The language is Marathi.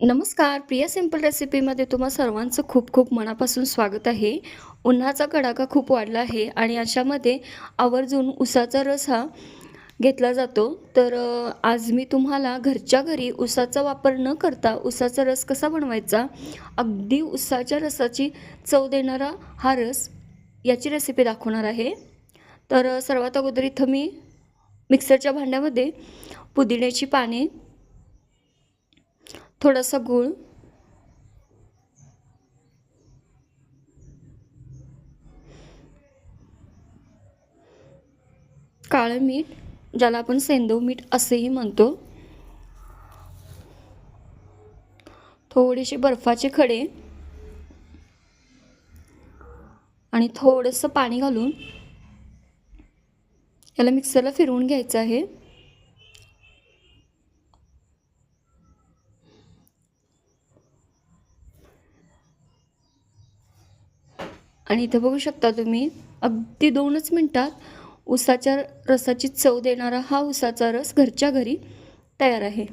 नमस्कार प्रिया सिंपल रेसिपीमध्ये तुम्हा सर्वांचं खूप खूप मनापासून स्वागत आहे. उन्हाचा कडाका खूप वाढला आहे आणि अशामध्ये आवर्जून उसाचा रस हा घेतला जातो. तर आज मी तुम्हाला घरच्या घरी उसाचा वापर न करता उसाचा रस कसा बनवायचा अगदी उसाच्या रसाची चव देणारा हा रस याची रेसिपी दाखवणार आहे. तर सर्वात अगोदर इथं मी मिक्सरच्या भांड्यामध्ये पुदिन्याची पाने थोडासा गूळ. काळं मीठ ज्याला आपण सेंदव मीठ असेही म्हणतो. थोडेसे बर्फाचे खडे. आणि थोडंसं पाणी घालून याला मिक्सरला फिरवून घ्यायचं आहे. आणि इथं बघू शकता तुम्ही अगदी दोनच मिनटात उसाच्या रसाची चव देणारा हा उसाचा रस घरच्या घरी तयार आहे.